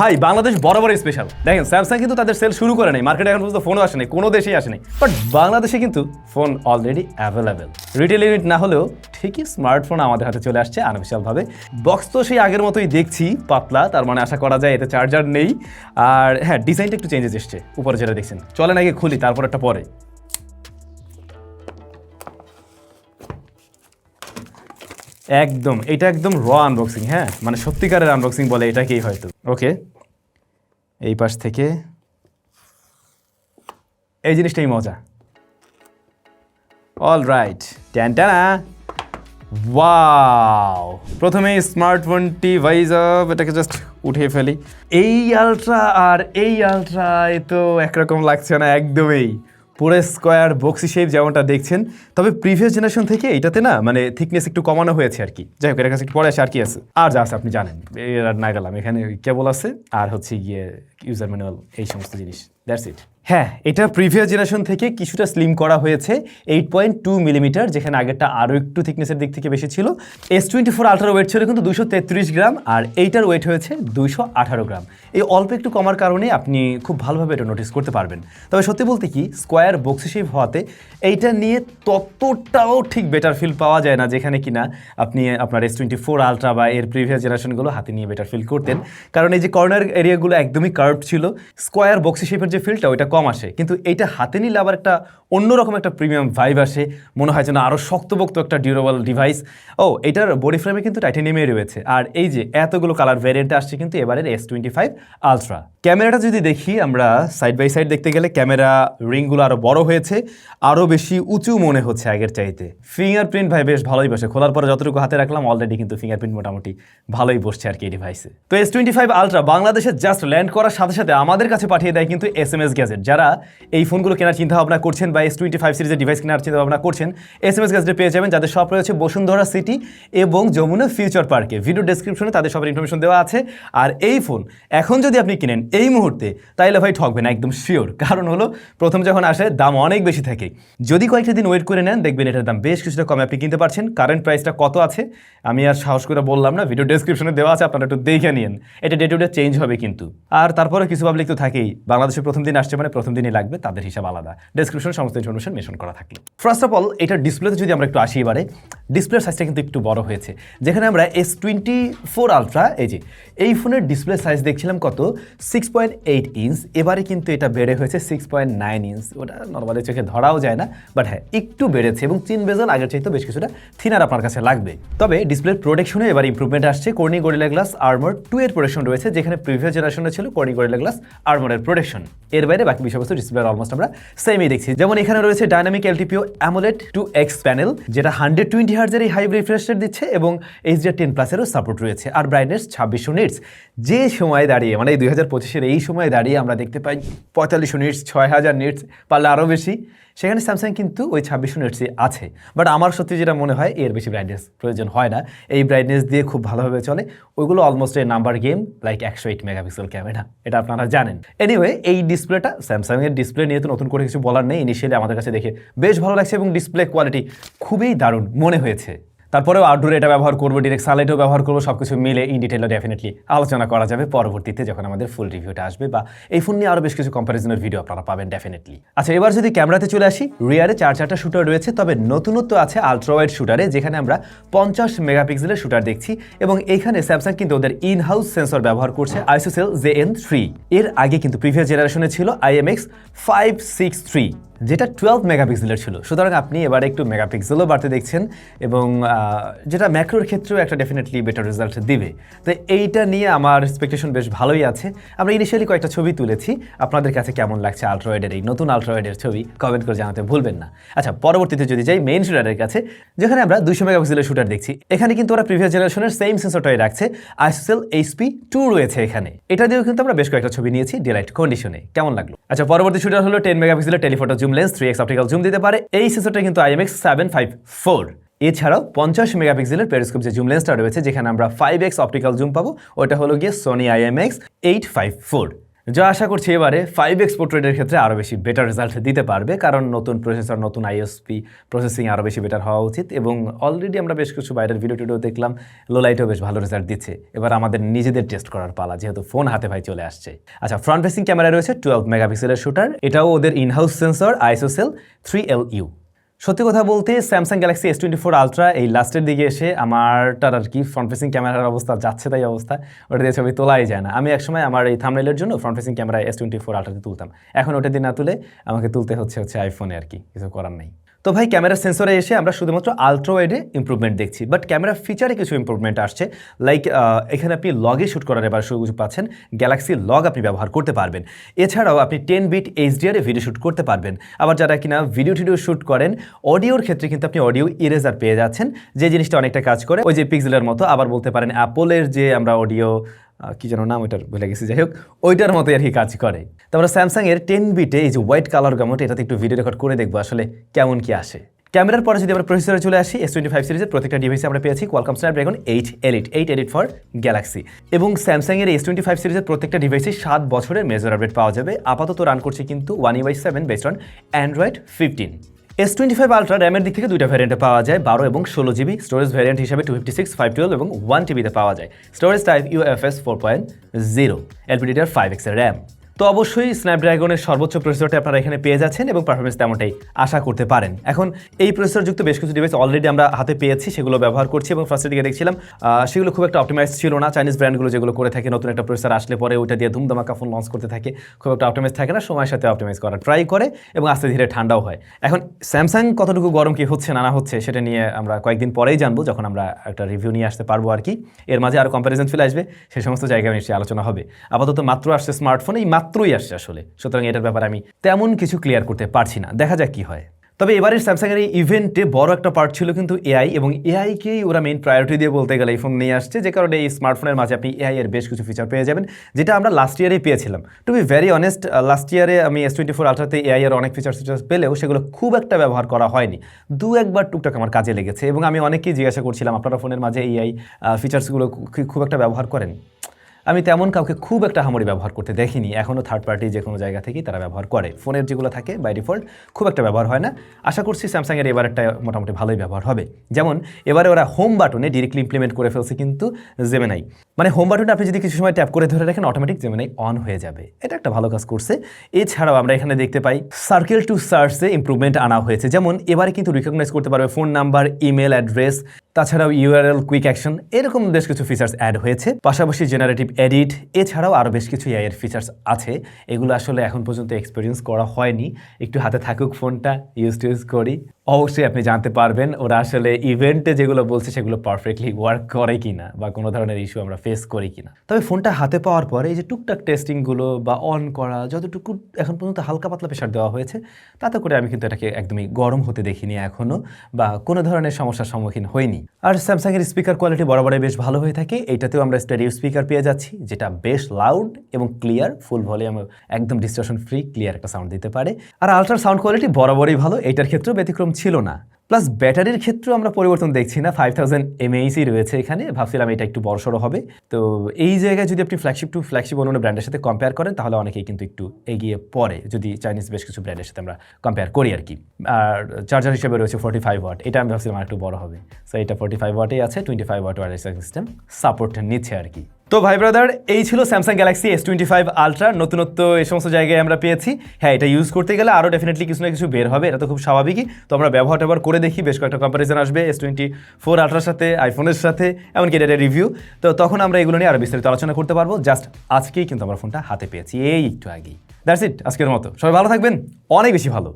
ভাই, বাংলাদেশ বরাবরই স্পেশাল দেখেন স্যামসাং কিন্তু তাদের সেল শুরু করে নাই। মার্কেটে এখন পর্যন্ত ফোনও আসেনি, কোনো দেশেই আসেনি। বাট বাংলাদেশে কিন্তু phone already available retail unit না হলেও ঠিকই স্মার্টফোন আমাদের হাতে চলে আসছে আনঅফিসিয়ালভাবে বক্স তো সেই আগের মতোই দেখছি, পাতলা, তার মানে আশা করা যায় এতে চার্জার নেই। আর হ্যাঁ ডিজাইনটা একটু চেঞ্জেস এসছে, উপরে যেটা দেখছেন। চলেন আগে খুলি, তারপর একটা পরে। একদম, এটা একদম র আনবক্সিং হ্যাঁ? মানে সত্যিকারের আনবক্সিং বলে এটাকেই হয়তো। ওকে, এই পাশ থেকে। এই জিনিসটাই মজা। অল রাইট ট্যান ট্যানা ওয়াও প্রথমে স্মার্টফোনটি ভাইজ এটাকে জাস্ট উঠিয়ে ফেলি। এই আলট্রা আর এই আলট্রা এ তো একরকম লাগছে না, একদমই। পুরো স্কোয়ার বক্সি শেপ যেমনটা দেখছেন, তবে প্রিভিয়াস জেনারেশন থেকে এটাতে না মানে থিকনেস একটু কমানো হয়েছে আর কি। যাই হোক, এটার কাছে পরে আসে আর কি আছে। আর যা আছে আপনি জানেন এর আর না গেলাম। এখানে কেবল আছে, আর হচ্ছে গিয়ে ইউজার ম্যানুয়াল এই সমস্ত জিনিস। দ্যাটস ইট হ্যাঁ এটা প্রিভিয়াস জেনারেশন থেকে কিছুটা স্লিম করা হয়েছে এইট পয়েন্ট টু মিলিমিটার যেখানে আগেরটা আরও একটু থিকনেসের দিক থেকে বেশি ছিল। এস টোয়েন্টি ফোর আলট্রার ওয়েট ছিল কিন্তু দুশো তেত্রিশ গ্রাম, আর এইটার ওয়েট হয়েছে দুইশো আঠারো গ্রাম। এই অল্প একটু কমার কারণে আপনি খুব ভালোভাবে এটা নোটিস করতে পারবেন। তবে সত্যি বলতে কি স্কোয়ার বক্সি শেপ হওয়াতে এইটা নিয়ে ততটাও ঠিক বেটার ফিল পাওয়া যায় না যেখানে কিনা আপনি আপনার এস টোয়েন্টি ফোর আলট্রা বা এর প্রিভিয়াস জেনারেশনগুলো হাতে নিয়ে বেটার ফিল করতেন। কারণ এই যে কর্নার এরিয়াগুলো একদমই কার্ভ ছিল। স্কোয়ার বক্সি শেপের যে ফিলটা ওইটা কম আসে। কিন্তু এইটা হাতে নিলে আবার একটা অন্যরকম একটা প্রিমিয়াম ভাইব আসে। মনে হয় যেন আরও শক্তপোক্ত একটা ডিউরেবল ডিভাইস ও, এটার বডি ফ্রেমে কিন্তু টাইটেনিয়ামে রয়েছে। আর এই যে এতগুলো কালার ভ্যারিয়েন্টে আসছে কিন্তু এবারের এস টোয়েন্টি ফাইভ আলট্রা ক্যামেরাটা যদি দেখি, আমরা সাইড বাই সাইড দেখতে গেলে ক্যামেরা রিংগুলো আরও বড় হয়েছে। আরও বেশি উঁচু মনে হচ্ছে আগের চাইতে। ফিঙ্গারপ্রিন্ট ভাই বেশ ভালোই বসে। খোলার পরে যতটুকু হাতে রাখলাম অলরেডি কিন্তু ফিঙ্গারপ্রিন্ট মোটামুটি ভালোই বসছে আর কি ডিভাইসে তো এস টোয়েন্টি ফাইভ আলট্রা বাংলাদেশে জাস্ট ল্যান্ড করার সাথে সাথে আমাদের কাছে পাঠিয়ে দেয় কিন্তু এস এম এস গ্যাজেট। যারা এই ফোনগুলো কেনার চিন্তা ভাবনা করছেন বা এস টোয়েন্টি ফাইভ সিরিজের ডিভাইস কেনার চিন্তা ভাবনা করছেন এস এম এস গ্যাজেটে পেয়ে যাবেন যাদের সব রয়েছে বসুন্ধরা সিটি এবং যমুনা ফিউচার পার্কে। ভিডিও ডেসক্রিপশনে তাদের সবার ইনফরমেশন দেওয়া আছে। আর এই ফোন এখন যদি আপনি কিনেন এই মুহূর্তে, তাইলে ভাই ঠকবেন একদম শিওর কারণ হলো, প্রথম যখন আসে, দাম অনেক বেশি থাকে। যদি কয়েকটা দিন ওয়েট করে নেন, দেখবেন এটার দাম বেশ কিছুটা কমে আপনি কিনতে পারছেন। কারেন্ট প্রাইসটা কত আছে, আমি আর সাহস করে বললাম না ভিডিও ডেসক্রিপশনে দেওয়া আছে, আপনারা একটু দেখে নিন এটা ডে টু ডে চেঞ্জ হবে কিন্তু। আর তারপরে কিছু পাবলিক তো থাকেই। বাংলাদেশে প্রথম দিন আসছে মানে প্রথম দিনই লাগবে, তাদের হিসাব আলাদা। ডেসক্রিপশন সমস্ত ইনফরমেশন মেনশন করা থাকল। ফার্স্ট অফ অল এটার ডিসপ্লেতে যদি আমরা একটু আসি এবারে ডিসপ্লের সাইজটা কিন্তু একটু বড় হয়েছে। যেখানে আমরা এস টোয়েন্টি ফোর আলট্রা এই যে, এই ফোনের ডিসপ্লে সাইজ দেখছিলাম কত? সিক্স পয়েন্ট এইট ইঞ্চ এবারে কিন্তু এটা বেড়ে হয়েছে সিক্স পয়েন্ট নাইন ইঞ্চ ওটা নর্মালি চোখে ধরাও যায় না বাট হ্যাঁ একটু বেড়েছে এবং চিন বেজল আগের চাইতে বেশ কিছুটা থিনার আপনার কাছে লাগবে। তবে ডিসপ্লের প্রোটেকশনে এবার ইম্প্রুভমেন্ট আসছে। Corning Gorilla Glass armor two এর প্রোটেকশন রয়েছে, যেখানে প্রিভিয়াস জেনারেশনে ছিল কর্নি গরিলা গ্লাস আর্মোরের প্রোটেকশন এর বাইরে বাকি বিষয়বস্তু ডিসপ্লে অলমোস্ট আমরা সেমই দেখছি। যেমন এখানে রয়েছে dynamic LTPO AMOLED two X panel যেটা হান্ড্রেড টোয়েন্টি হার্জের এই হাই রিফ্রেশ রেট দিচ্ছে এবং এইচ ডি টেন প্লাসেরও সাপোর্ট রয়েছে। আর ব্রাইটনেস ছাব্বিশশো নিটস যে সময় দাঁড়িয়ে মানে দুই হাজার পঁচিশের এই সময় দাঁড়িয়ে আমরা দেখতে পাই পঁয়তাল্লিশ নিটস ছয় হাজার নিটস পারলে আরও বেশি। সেখানে স্যামসাং কিন্তু ওই ছাব্বিশশো নিটসই আছে। বাট আমার সত্যি যেটা মনে হয়, এর বেশি ব্রাইটনেস প্রয়োজন হয় না। এই ব্রাইটনেস দিয়ে খুব ভালোভাবে চলে। ওইগুলো almost A number game like একশো এইট মেগাপিক্সেল ক্যামেরা এটা আপনারা জানেন। এনিওয়ে এই ডিসপ্লেটা স্যামসাংয়ের ডিসপ্লে নিয়ে তো নতুন করে কিছু বলার নেই। ইনিশিয়ালি আমাদের কাছে দেখে বেশ ভালো লাগছে এবং ডিসপ্লে কোয়ালিটি খুবই দারুণ মনে হয়েছে। তারপরেও আউটডোরে এটা ব্যবহার করব ডিরেক্ট সালাইটও ব্যবহার করব সব কিছু মিলে ইন ডিটেলে ডেফিনেটলি আলোচনা করা যাবে। পরবর্তীতে যখন আমাদের ফুল রিভিউটা আসবে বা এই ফোন নিয়ে আরও বেশ কিছু কম্প্যারিজনের ভিডিও আপনারা পাবেন ডেফিনেটলি আচ্ছা এবার যদি ক্যামেরাতে চলে আসি রিয়ারে চার চারটা শুটার রয়েছে, তবে নতুনত্ব আছে আলট্রাওয়াইড শুটারে যেখানে আমরা পঞ্চাশ মেগাপিক্সেলের শুটার দেখছি এবং এইখানে স্যামসাং কিন্তু ওদের ইন হাউস সেন্সর ব্যবহার করছে আইসোসেল জে এন থ্রি এর আগে কিন্তু প্রিভিয়াস জেনারেশনে ছিল আইএমএক্স ফাইভ সিক্স থ্রি যেটা টুয়েলভ মেগাপিক্সেলের ছিল। সুতরাং আপনি এবার একটু মেগাপিক্সেলও বাড়তে দেখছেন এবং যেটা ম্যাক্রোর ক্ষেত্রেও একটা ডেফিনেটলি বেটার রেজাল্ট দিবে। তো এইটা নিয়ে আমার এক্সপেকটেশন বেশ ভালোই আছে। আমরা ইনিশিয়ালি কয়েকটা ছবি তুলেছি। আপনাদের কাছে কেমন লাগছে আলট্রয়েডের এই নতুন আলট্রয়েডের ছবি? কমেন্ট করে জানাতে ভুলবেন না। আচ্ছা পরবর্তীতে যদি যাই মেইন শুটারের কাছে, যেখানে আমরা দুইশো মেগাপিক্সেলের শুটার দেখছি। এখানে কিন্তু ওরা প্রিভিয়াস জেনারেশনের সেম সেন্সরটাই রাখছে। আইসোসেল এইচপি টু রয়েছে এখানে। এটা দিয়েও কিন্তু আমরা বেশ কয়েকটা ছবি নিয়েছি ডিলাইট কন্ডিশনে কেমন লাগল? আচ্ছা পরবর্তী শুটার হলো টেন মেগাপিক্সেলের telephoto zoom lens three X optical zoom দিতে পারে। এই সেন্সরটা কিন্তু আইএমএক্স সেভেন ফাইভ ফোর এছাড়াও পঞ্চাশ মেগাপিক্সেলের পেরিস্কোপ যে জুম লেন্সটা রয়েছে, যেখানে আমরা ফাইভ এক্স অপটিক্যাল জুম পাবো, ওটা হলো গিয়ে Sony I M X eight five four যা আশা করছি এবারে ফাইভ এক্স পোর্ট্রেটের ক্ষেত্রে আরও বেশি বেটার রেজাল্ট দিতে পারবে, কারণ নতুন প্রসেসর নতুন আইএসপি প্রসেসিং আরও বেশি বেটার হওয়া উচিত এবং অলরেডি আমরা বেশ কিছু বাইরের ভিডিও টিডিও দেখলাম লো লাইটেও বেশ ভালো রেজাল্ট দিচ্ছে। এবার আমাদের নিজেদের টেস্ট করার পালা, যেহেতু ফোন হাতে ভাই চলে আসছে। আচ্ছা ফ্রন্ট ফেসিং ক্যামেরা রয়েছে টুয়েলভ মেগাপিক্সেলের শুটার এটাও ওদের inhouse sensor ISOCELL three L U সত্যি কথা বলতে Samsung Galaxy S twenty four ultra এই লাস্টের দিকে এসে আমারটার আর কি ফ্রন্ট ফেসিং ক্যামেরার অবস্থা, যাচ্ছে তাই অবস্থা ওটা দিয়ে ছবি তোলাই যায় না। আমি একসময় আমার এই থামনেলের জন্য front facing camera S twenty four আলট্রাতে তুলতাম। এখন ওটা দিয়ে না তুলে আমাকে তুলতে হচ্ছে হচ্ছে আইফোনে আর কি, কিছু করার নেই। তো ভাই ক্যামেরার সেন্সরে এসে আমরা শুধুমাত্র আলট্রা ওয়াইডে ইম্প্রুভমেন্ট দেখছি। বাট ক্যামেরা ফিচারে কিছু ইম্প্রুভমেন্ট আসছে। লাইক এখানে আপনি লগে শ্যুট করার এবার সুযোগ পাচ্ছেন। গ্যালাক্সি লগ আপনি ব্যবহার করতে পারবেন। এছাড়াও আপনি টেন বিট এইচডিআরে ভিডিও শ্যুট করতে পারবেন। আবার যারা কিনা ভিডিও টিডিও শ্যুট করেন অডিওর ক্ষেত্রে কিন্তু আপনি অডিও ইরেজার পেয়ে যাচ্ছেন। যে জিনিসটা অনেকটা কাজ করে, ওই যে পিক্সেলের মতো, আবার বলতে পারেন অ্যাপলের যে আমরা অডিও কি যেন নাম ওইটার ভুলে গেছি। যাই হোক, ওইটার মতো আর কি কাজ করে। তো আমরা স্যামসাং এর টেন বিটে এই যে হোয়াইট কালার গামোট এটাতে একটু ভিডিও রেকর্ড করে দেখব আসলে কেমন কি আসে। ক্যামেরার পরে যদি আমরা প্রসেসরে চলে আসি এস টোয়েন্টি ফাইভ সিরিজের প্রত্যেকটা ডিভাইসে আমরা পেয়েছি Qualcomm Snapdragon eight elite eight elite for Galaxy এবং স্যামসাং এর এস টোয়েন্টি ফাইভ সিরিজের প্রত্যেকটা ডিভাইসে সাত বছরের মেজর আপডেট পাওয়া যাবে। আপাতত রান করছে কিন্তু One UI seven based on Android fifteen S twenty five ultra র্যামের দিক থেকে দুইটা ভ্যারিয়েন্টে পাওয়া যায়, বারো এবং ষোলো জিবি স্টোরেজ ভ্যারিয়েন্ট হিসেবে two fifty six five twelve এবং ওয়ান টিবিতে পাওয়া যায়। Storage type UFS four point zero এলপিডিটার five এক্সের র্যাম তো অবশ্যই স্ন্যাপড্রাগনের সর্বোচ্চ প্রসেসরটা আপনারা এখানে পেয়ে যাচ্ছেন এবং পারফরমেন্স তেমনটাই আশা করতে পারেন। এখন এই প্রসেসরযুক্ত বেশ কিছু ডিভাইস অলরেডি আমরা হাতে পেয়েছি, সেগুলো ব্যবহার করছি এবং ফার্স্টের দিকে দেখছিলাম সেগুলো খুব একটা অপটিমাইজ ছিল না। চাইনিজ ব্র্যান্ডগুলো যেগুলো করে থাকে, নতুন একটা প্রসেসর আসলে পরে ওইটা দিয়ে ধুমধামাকা ফোন লঞ্চ করতে থাকে, খুব একটা অপটিমাইজ থাকে না, সময়ের সাথে অপটিমাইজ করার ট্রাই করে এবং আস্তে ধীরে ঠান্ডাও হয়। এখন স্যামসাং কতটুকু গরম কি হচ্ছে না না হচ্ছে সেটা নিয়ে আমরা কয়েকদিন পরেই জানব, যখন আমরা একটা রিভিউ নিয়ে আসতে পারব আর কি। এর মাঝে আরও কম্প্যারিজন ফিল আসবে সেই সমস্ত জায়গায় নিশ্চয়ই আলোচনা হবে। আপাতত মাত্র আসছে স্মার্টফোন এই মাত্রই আসছে আসলে। সুতরাং এটার ব্যাপারে আমি তেমন কিছু ক্লিয়ার করতে পারছি না। দেখা যাক কি হয়। তবে এবারের স্যামসাংয়ের এই ইভেন্টে বড় একটা পার্ট ছিল কিন্তু এআই এবং এআইকেই ওরা মেইন প্রায়োরিটি দিয়ে বলতে গেলে এই ফোন নিয়ে আসছে। যে কারণে এই স্মার্টফোনের মাঝে আপনি এআই এর বেশ কিছু ফিচার পেয়ে যাবেন, যেটা আমরা লাস্ট ইয়ারেই পেয়েছিলাম। To be very honest last ইয়ারে আমি এস টোয়েন্টি ফোর আলট্রাতে এআই এর অনেক ফিচার ফিচার্স পেলেও সেগুলো খুব একটা ব্যবহার করা হয়নি। দু একবার টুকটাক আমার কাজে লেগেছে এবং আমি অনেকেই জিজ্ঞাসা করছিলাম, আপনারা ফোনের মাঝে এআই ফিচার্সগুলো খুব একটা ব্যবহার করেন? আমি তেমন কাউকে খুব একটা হামরি ব্যবহার করতে দেখিনি। এখনও থার্ড পার্টি যে কোনো জায়গা থেকেই তারা ব্যবহার করে। ফোনের যেগুলো থাকে বাই ডিফল্ট খুব একটা ব্যবহার হয় না। আশা করছি স্যামসাংয়ের এবারটা মোটামুটি ভালোই ব্যবহার হবে। যেমন, এবারে ওরা হোম বাটনে ডিরেক্টলি ইমপ্লিমেন্ট করে ফেলছে কিন্তু জেমেনাই মানে হোম বাটনে আপনি যদি কিছু সময় ট্যাপ করে ধরে রাখেন অটোমেটিক জেমেনাই অন হয়ে যাবে। এটা একটা ভালো কাজ করছে। এছাড়াও আমরা এখানে দেখতে পাই সার্কেল টু সার্চে ইমপ্রুভমেন্ট আনা হয়েছে। যেমন, এবারে কিন্তু রিকগনাইজ করতে পারবে ফোন নাম্বার ইমেল অ্যাড্রেস তাছাড়াও ইউআরএল কুইক অ্যাকশন এরকম বেশ কিছু ফিচার্স অ্যাড হয়েছে। পাশাপাশি জেনারেটিভ এডিট এছাড়াও আরও বেশ কিছু এআইয়ের ফিচার্স আছে। এগুলো আসলে এখন পর্যন্ত এক্সপিরিয়েন্স করা হয়নি। একটু হাতে থাকুক ফোনটা ইউজ টুজ করি। অবশ্যই আপনি জানতে পারবেন ওরা আসলে ইভেন্টে যেগুলো বলছে সেগুলো পারফেক্টলি ওয়ার্ক করে কিনা বা কোনো ধরনের ইস্যু আমরা ফেস করি কিনা। তবে ফোনটা হাতে পাওয়ার পরে এই যে টুকটাক টেস্টিংগুলো বা অন করা, যতটুকু এখন পর্যন্ত হালকা পাতলা প্রেশার দেওয়া হয়েছে, তাতে করে আমি কিন্তু এটাকে একদমই গরম হতে দেখিনি এখনও বা কোনো ধরনের সমস্যার সম্মুখীন হইনি। আর স্যামসাংয়ের স্পিকার কোয়ালিটি বরাবরই বেশ ভালো হয়ে থাকে। এইটাতেও আমরা স্টেডিও স্পিকার পেয়ে যাচ্ছি, যেটা বেশ লাউড এবং ক্লিয়ার ফুল ভলিউম একদম ডিস্ট্রাকশন ফ্রি ক্লিয়ার একটা সাউন্ড দিতে পারে। আর আলট্রা সাউন্ড কোয়ালিটি বরাবরই ভালো এইটার ক্ষেত্রেও ব্যতিক্রম ছিল না। প্লাস ব্যাটারির ক্ষেত্রেও আমরা পরিবর্তন দেখছি না। ফাইভ থাউজেন্ড রয়েছে এখানে। ভাবছিলাম এটা একটু বড়সড় হবে। তো এই জায়গায় যদি আপনি ফ্ল্যাগশিপ টু ফ্ল্যাগশিপ অন্য ব্র্যান্ডের সাথে কম্পেয়ার করেন, তাহলে অনেকেই কিন্তু একটু এগিয়ে পড়ে। যদি চাইনিজ বেশ কিছু ব্র্যান্ডের সাথে আমরা কম্পেয়ার করি আর কি। আর চার্জার হিসেবে রয়েছে ফোর্টি ফাইভ ওয়াট এটা আমি ভাবছিলাম একটু বড় হবে। সো এটা ফোর্টি ফাইভ ওয়াটেই আছে টোয়েন্টি ফাইভ ওয়াট ওয়ার সিস্টেম সাপোর্ট নিচ্ছে আর কি। তো ভাই ব্রাদার এই ছিল Samsung Galaxy S twenty five Ultra নতুনত্ব এই সমস্ত জায়গায় আমরা পেয়েছি। হ্যাঁ এটা ইউজ করতে গেলে আরও ডেফিনেটলি কিছু না কিছু বের হবে, এটা তো খুব স্বাভাবিকই। তো আমরা ব্যবহার ট্যাবহার করে দেখি, বেশ কয়েকটা কম্পারিজন আসবে এস টোয়েন্টি ফোর আলট্রার সাথে আইফোনের সাথে, এমনকি এটা রিভিউ তো তখন আমরা এগুলো নিয়ে আরও বিস্তারিত আলোচনা করতে পারব। জাস্ট আজকেই কিন্তু আমরা ফোনটা হাতে পেয়েছি, এই একটু আগেই। দ্যাটস ইট আজকের মতো। সবাই ভালো থাকবেন, অনেক বেশি ভালো।